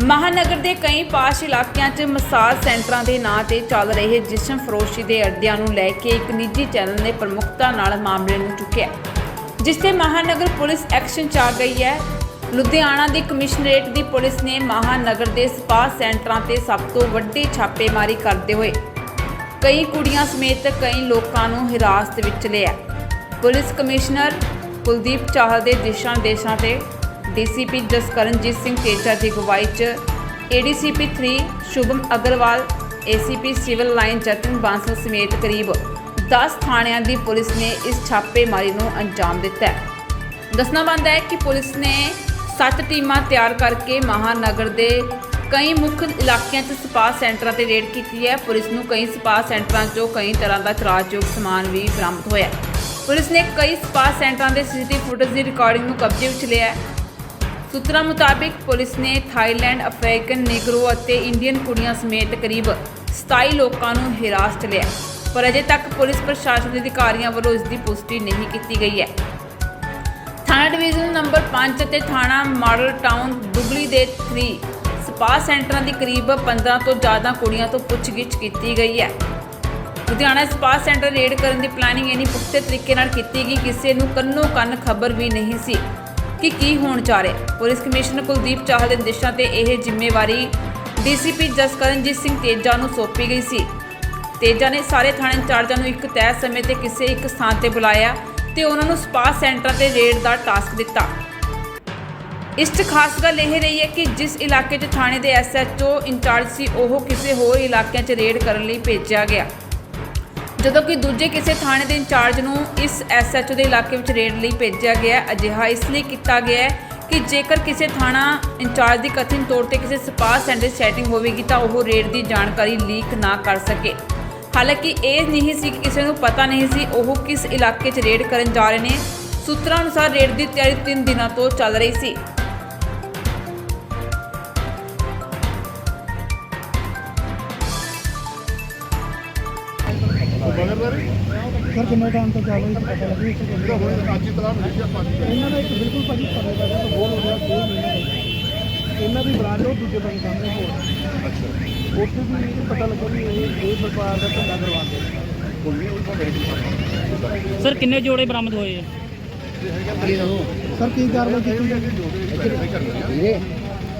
ਮਹਾਨਗਰ ਦੇ ਕਈ ਪਾਸ਼ ਇਲਾਕਿਆਂ 'ਚ ਮਸਾਜ ਸੈਂਟਰਾਂ ਦੇ ਨਾਂ ਤੇ ਚੱਲ ਰਹੇ ਜਿਸਮ ਫਰੋਸ਼ੀ ਦੇ ਅੱਡਿਆਂ ਨੂੰ ਲੈ ਕੇ ਇੱਕ ਨਿੱਜੀ ਚੈਨਲ ਨੇ ਪ੍ਰਮੁਖਤਾ ਨਾਲ ਮਾਮਲੇ ਨੂੰ ਚੁੱਕਿਆ। ਜਿਸ ਤੇ ਮਹਾਨਗਰ ਪੁਲਿਸ ਐਕਸ਼ਨ 'ਚ ਆ ਗਈ ਹੈ। ਲੁਧਿਆਣਾ ਦੀ ਕਮਿਸ਼ਨਰੇਟ ਦੀ ਪੁਲਿਸ ਨੇ ਮਹਾਨਗਰ ਦੇ ਸਪਾ ਸੈਂਟਰਾਂ ਤੇ ਸਭ ਤੋਂ ਵੱਡੀ ਛਾਪੇਮਾਰੀ ਕਰਦੇ ਹੋਏ ਕਈ ਕੁੜੀਆਂ ਸਮੇਤ ਕਈ ਲੋਕਾਂ ਨੂੰ ਹਿਰਾਸਤ ਵਿੱਚ ਲਿਆ। ਪੁਲਿਸ ਕਮਿਸ਼ਨਰ ਕੁਲਦੀਪ ਚਾਹਲ ਦੇ ਦਿਸ਼ਾ ਨਿਰਦੇਸ਼ਾਂ ਤੇ ਡੀਸੀਪੀ ਜਸਕਰਨਜੀਤ ਸਿੰਘ ਕੇਚਾ ਦੀ ਅਗਵਾਈ 'ਚ ADCP 3 Shubham Agarwal, ACP civil line Jatan Bansal ਸਮੇਤ ਕਰੀਬ 10 ਥਾਣਿਆਂ ਦੀ ਪੁਲਿਸ ਨੇ ਇਸ ਛਾਪੇਮਾਰੀ ਨੂੰ ਅੰਜਾਮ ਦਿੱਤਾ ਹੈ। ਦੱਸਣਾ ਬੰਦ ਹੈ ਕਿ ਪੁਲਿਸ ਨੇ ਸੱਤ ਟੀਮਾਂ ਤਿਆਰ ਕਰਕੇ ਮਹਾਨਗਰ ਦੇ ਕਈ ਮੁੱਖ ਇਲਾਕਿਆਂ 'ਚ ਸਪਾ ਸੈਂਟਰਾਂ ਤੇ ਰੇਡ ਕੀਤੀ ਹੈ। ਪੁਲਿਸ ਨੂੰ ਕਈ ਸਪਾ ਸੈਂਟਰਾਂ 'ਚੋਂ ਕਈ ਤਰ੍ਹਾਂ ਦਾ ਤਰਾਜਯੋਗ ਸਮਾਨ ਵੀ ਬਰਾਮਦ ਹੋਇਆ ਪੁਲਿਸ ਨੇ ਕਈ ਸਪਾ ਸੈਂਟਰਾਂ ਦੇ ਸੀਸੀਟੀਵੀ ਫੁਟੇਜ ਦੀ ਰਿਕਾਰਡਿੰਗ ਨੂੰ ਕਬਜ਼ੇ ਵਿੱਚ ਲਿਆ ਹੈ। ਸੂਤਰਾਂ ਮੁਤਾਬਿਕ ਪੁਲਿਸ ਨੇ ਥਾਈਲੈਂਡ, ਅਫਰੀਕਨ ਨੀਗਰੋ ਅਤੇ ਇੰਡੀਅਨ ਕੁੜੀਆਂ ਸਮੇਤ ਕਰੀਬ 27 ਲੋਕਾਂ ਨੂੰ ਹਿਰਾਸਤ ਲਿਆ। ਪਰ ਅਜੇ ਤੱਕ ਪੁਲਿਸ ਪ੍ਰਸ਼ਾਸਨ ਦੇ ਅਧਿਕਾਰੀਆਂ ਵੱਲੋਂ ਇਸ ਦੀ ਪੁਸ਼ਟੀ ਨਹੀਂ ਕੀਤੀ ਗਈ ਹੈ। ਥਾਣਾ ਡਿਵੀਜ਼ਨ ਨੰਬਰ 5 ਅਤੇ ਥਾਣਾ ਮਾਡਲ ਟਾਊਨ ਦੁਗਲੀ ਦੇ 3 ਸਪਾ ਸੈਂਟਰਾਂ ਦੀ ਕਰੀਬ 15 ਤੋਂ ਜ਼ਿਆਦਾ ਕੁੜੀਆਂ ਤੋਂ ਪੁੱਛਗਿੱਛ ਕੀਤੀ ਗਈ ਹੈ। ਲੁਧਿਆਣਾ ਸਪਾ ਸੈਂਟਰ ਰੇਡ ਕਰਨ ਦੀ ਪਲਾਨਿੰਗ ਇਨੀ ਪੁਖਤੇ ਤਰੀਕੇ ਨਾਲ ਕੀਤੀ ਗਈ, ਕਿਸੇ ਨੂੰ ਕੰਨੋ ਕੰਨ ਖਬਰ ਵੀ ਨਹੀਂ ਸੀ। ਕਿ ਕੀ ਹੋਣ ਜਾ ਰਿਹਾ ਪੁਲਿਸ ਕਮਿਸ਼ਨਰ ਕੁਲਦੀਪ ਚਾਹਲ ਦੇ ਨਿਰਦੇਸ਼ਾਂ ਤੇ ਇਹ ਜ਼ਿੰਮੇਵਾਰੀ ਡੀਸੀਪੀ ਜਸਕਰਨਜੀਤ ਸਿੰਘ ਤੇਜਾ ਨੂੰ ਸੌਂਪੀ ਗਈ ਸੀ। ਤੇਜਾ ਨੇ ਸਾਰੇ ਥਾਣੇ ਇੰਚਾਰਜਾਂ ਨੂੰ ਇੱਕ ਤੈਅ ਸਮੇਂ ਤੇ ਕਿਸੇ ਇੱਕ ਸਥਾਨ ਤੇ ਬੁਲਾਇਆ ਤੇ ਉਹਨਾਂ ਨੂੰ ਸਪਾ ਸੈਂਟਰਾਂ ਤੇ ਰੇਡ ਦਾ ਟਾਸਕ ਦਿੱਤਾ। ਇਸ 'ਚ ਖਾਸ ਗੱਲ ਇਹ ਰਹੀ ਹੈ ਕਿ ਜਿਸ ਇਲਾਕੇ 'ਚ ਥਾਣੇ ਦੇ ਐਸਐਚਓ ਇੰਚਾਰਜ ਸੀ, ਉਹ ਕਿਸੇ ਹੋਰ ਇਲਾਕਿਆਂ 'ਚ ਰੇਡ ਕਰਨ ਲਈ ਭੇਜਿਆ ਗਿਆ। ਜਦੋਂ ਕਿ ਦੂਜੇ ਕਿਸੇ ਥਾਣੇ ਦੇ ਇੰਚਾਰਜ ਨੂੰ ਇਸ ਐਸਐਚਓ ਦੇ ਇਲਾਕੇ ਵਿੱਚ ਰੇਡ ਲਈ ਭੇਜਿਆ ਗਿਆ ਅਜਿਹਾ ਇਸ ਲਈ ਕੀਤਾ ਗਿਆ ਹੈ ਕਿ ਜੇਕਰ ਕਿਸੇ ਥਾਣਾ ਇੰਚਾਰਜ ਦੀ ਕਥਿਤ ਤੌਰ ਤੇ ਕਿਸੇ ਸਪਾ ਸੈਂਟਰ ਸੈਟਿੰਗ ਹੋਵੇਗੀ ਤਾਂ ਉਹ ਰੇਡ ਦੀ ਜਾਣਕਾਰੀ ਲੀਕ ਨਾ ਕਰ ਸਕੇ। ਹਾਲਾਂਕਿ ਇਹ ਨਹੀਂ ਸੀ ਕਿ ਕਿਸੇ ਨੂੰ ਪਤਾ ਨਹੀਂ ਸੀ ਉਹ ਕਿਸ ਇਲਾਕੇ 'ਚ ਰੇਡ ਕਰਨ ਜਾ ਰਹੇ ਨੇ। ਸੂਤਰਾਂ ਅਨੁਸਾਰ ਰੇਡ ਦੀ ਤਿਆਰੀ 3 ਦਿਨਾਂ ਤੋਂ ਚੱਲ ਰਹੀ ਸੀ। ਸਰ ਕਿੰਨੇ ਟਾਈਮ ਤੋਂ ਚੱਲ ਰਹੀ ਪਤਾ ਇਸ ਜਿਹੜਾ ਹੁਣ ਅੱਜ ਹੀ ਤਲਾਹ ਮਿਲੀ ਸੀ ਆਪਾਂ ਨੂੰ। ਇਹਨਾਂ ਦਾ ਇੱਕ ਬਿਲਕੁਲ ਭਾਜੀ ਪਤਾ ਲੱਗਾ ਤਾਂ ਬੋਲ ਹੋ ਗਿਆ ਦੋ ਮਹੀਨੇ ਹੋ ਇਹਨਾਂ ਦੀ ਬ੍ਰਾਂਚ ਉਹ ਦੂਜੇ ਬੰਦੇ ਸਾਹਮਣੇ ਹੋ ਅੱਛਾ। ਉੱਥੇ ਵੀ ਪਤਾ ਲੱਗਾ ਵੀ ਇਹ ਇਹ ਵਪਾਰ ਦਾ ਧੰਦਾ ਕਰਵਾਉਂਦੇ ਕੋਈ ਨਹੀਂ ਉਹ ਤਾਂ ਮੇਰੇ ਕੋਲ ਸਰ ਕਿੰਨੇ ਜੋੜੇ ਬਰਾਮਦ ਹੋਏ ਆ? ਸਰ ਕੀ ਕਾਰਵਾਈ ਕੀਤੀ ਆ।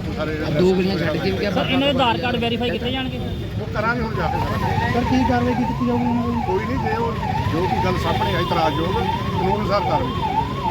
ਉਹ ਸਾਰੇ ਦੋ ਗਲੀਆਂ ਛੱਡ ਕੇ ਵੀ ਸਰ ਇਹਨਾਂ ਦੇ ਆਧਾਰ ਕਾਰਡ ਵੈਰੀਫਾਈ ਕੀਤੇ ਜਾਣਗੇ? ਕਰਾਂਗੇ ਹੁਣ ਜਾ ਕੇ ਸਾਰਾ। ਸਰ ਕੀ ਕਾਰਵਾਈ ਕੀਤੀ ਜਾਊਗੀ ਇਹਨਾਂ ਦੀ ਕੋਈ ਨਹੀਂ ਜੇ ਉਹ ਜੋ ਵੀ ਗੱਲ ਸਾਹਮਣੇ ਆਈ ਤਰਾਜਯੋਗ ਕਾਨੂੰਨ ਅਨੁਸਾਰ ਕਾਰਵਾਈ